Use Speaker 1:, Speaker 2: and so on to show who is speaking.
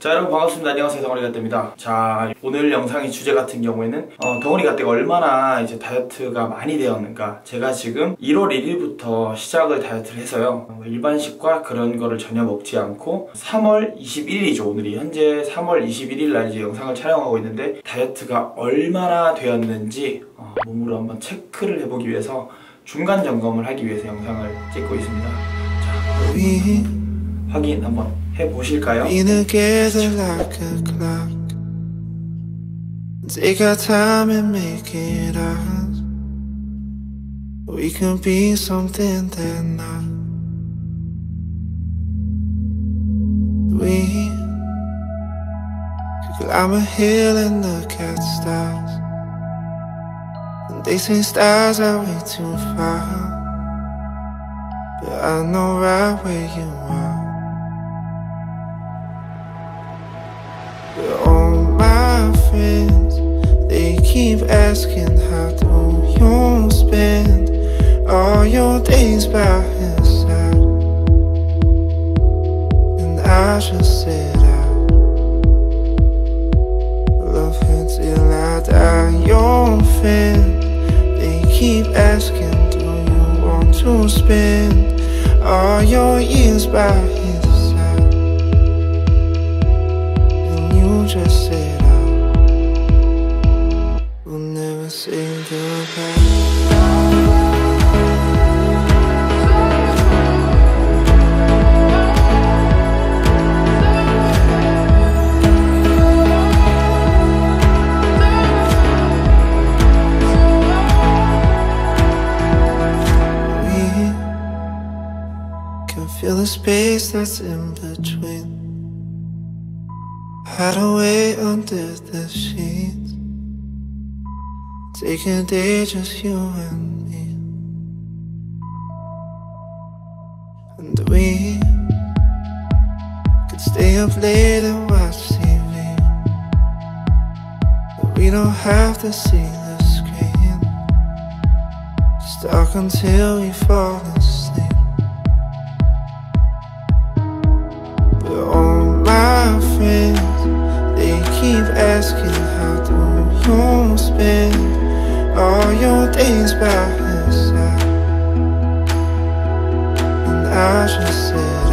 Speaker 1: 자 여러분 반갑습니다. 안녕하세요. 덩어리 갓대입니다. 자 오늘 영상의 주제 같은 경우에는 어, 덩어리 갓대가 얼마나 이제 다이어트가 많이 되었는가. 제가 지금 1월 1일부터 시작을 다이어트를 해서요. 어, 일반식과 그런 거를 전혀 먹지 않고 3월 21일이죠 오늘이. 현재 3월 21일 날 이제 영상을 촬영하고 있는데 다이어트가 얼마나 되었는지 어, 몸으로 한번 체크를 해보기 위해서 중간 점검을 하기 위해서 영상을 찍고 있습니다. 자 확인 한번 해보실까요?
Speaker 2: be together like a clock. Take our time and make it ours. We can be something they're not. We could climb a hill and look at stars. And they say stars are way too far. But I know right where you are. Friends, they keep asking how do you spend all your days by his side? And I just said I love her till I die. Your friend, they keep asking, do you want to spend all your years by his feel the space that's in between. Hide away under the sheets. Take a day, just you and me. And we could stay up late and watch TV. But we don't have to see the screen. Just talk until we fall asleep. Asking how do you spend all your days by his side? And I just say